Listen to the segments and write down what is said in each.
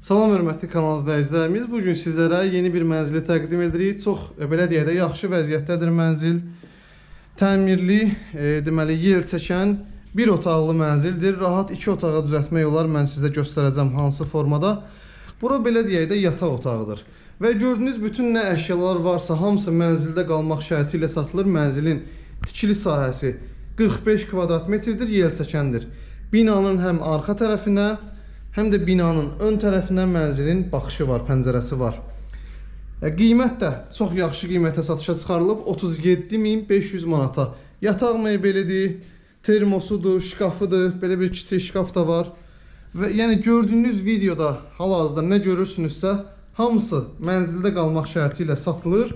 Salam hörmətli kanal izləyicilərimiz. Bu gün yeni bir mənzili təqdim edirik. Çox e, belə deyək də yaxşı vəziyyətdədir mənzil. Təmirli, e, deməli yel çəkən bir otaqlı mənzildir. Rahat iki otağa düzəltmək olar. Mən sizə göstərəcəm hansı formada. Bura belə deyək də yataq otağıdır. Və gördüyünüz bütün nə əşyalar varsa hamısı mənzildə qalmaq şərti ilə satılır. Mənzilin tikili sahəsi 45 kvadrat metrdir, yel çəkəndir. Binanın həm arxa tərəfinə, həm də binanın ön tərəfinə mənzilin baxışı var, pəncərəsi var. E, Qiymət də çox yaxşı qiymətə satışa çıxarılıb 37500 manata. Yataq mebelidir, termosudur, şkafıdır, belə bir kiçik şkaf da var. Və yəni gördüyünüz videoda hal-hazırda nə görürsünüzsə, hamısı mənzildə qalmaq şərti ilə satılır.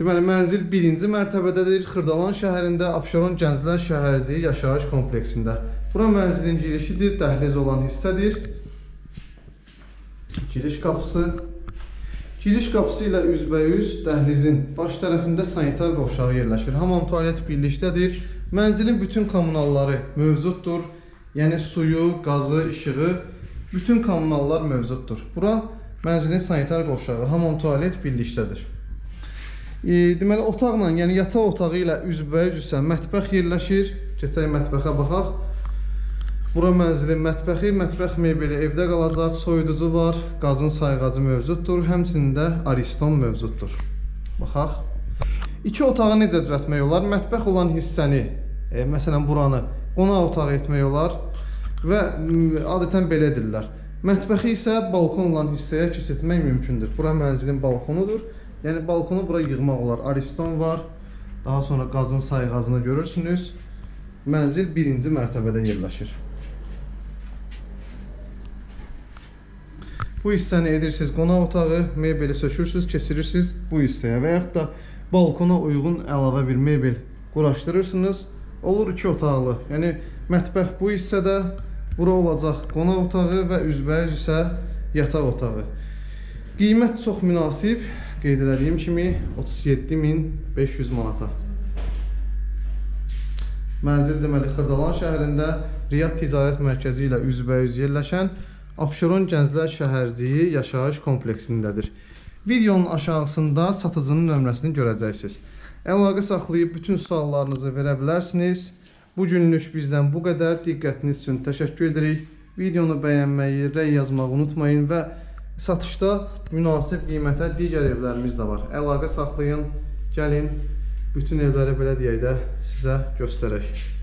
Deməli mənzil 1-ci mərtəbədədir. Xırdalan şəhərində Abşeron Gənclər Şəhərciyi yaşayış kompleksində. Bura mənzilin girişidir, dəhliz olan hissədir. Giriş qapısı. Giriş qapısı ilə üzbəüz dəhlizin baş tərəfində sanitar qovşağı yerləşir. Hamam tualet birlikdədir. Mənzilin bütün kommunalları mövcuddur. Yəni suyu, qazı, işığı, bütün kommunallar mövcuddur. Bura mənzilin sanitar qovşağı, hamam tualet birlikdədir. E, deməli otaqla, yəni yataq otağı ilə üzbəüz isə mətbəx yerləşir. Keçək mətbəxə baxaq. Bura mənzilin mətbəxi, mətbəx mebeli evdə qalacaq, soyuducu var, qazın sayğacı mövcuddur, həmçinin də ariston mövcuddur. Baxaq. İki otağı necə düzəltmək olar? Mətbəx olan hissəni, e, məsələn buranı qonaq otağı etmək olar və adətən belə edirlər. Mətbəxi isə balkon olan hissəyə keçirtmək mümkündür. Bura mənzilin balkonudur. Yəni balkonu bura yığmaq olar. Ariston var. Daha sonra qazın sayğacını görürsünüz. Mənzil birinci mərtəbədə yerləşir. Bu hissəni edirsiniz qonaq otağı, mebeli sökürsüz, keçirirsiniz bu hissəyə və yaxud da balkona uyğun əlavə bir mebel quraşdırırsınız. Olur iki otaqlı. Yəni mətbəx bu hissədə, bura olacaq qonaq otağı və üzbəüz isə yataq otağı. Qiymət çox münasib. Qeyd etdiyim kimi 37500 manata. Mənzil deməli Xırdalan şəhərində Riyad Ticarət Mərkəzi ilə üzbəüz yerləşən Abşeron Gənclər Şəhərciyi yaşayış kompleksindədir. Videonun aşağısında satıcının nömrəsini görəcəksiniz. Əlaqə saxlayıb bütün suallarınızı verə bilərsiniz. Bu günlük bizdən bu qədər. Diqqətiniz üçün təşəkkür edirik. Videonu bəyənməyi, rəy yazmağı unutmayın və satışda münasib qiymətə digər evlərimiz də var. Əlaqə saxlayın, gəlin bütün evləri belə deyək də sizə göstərək.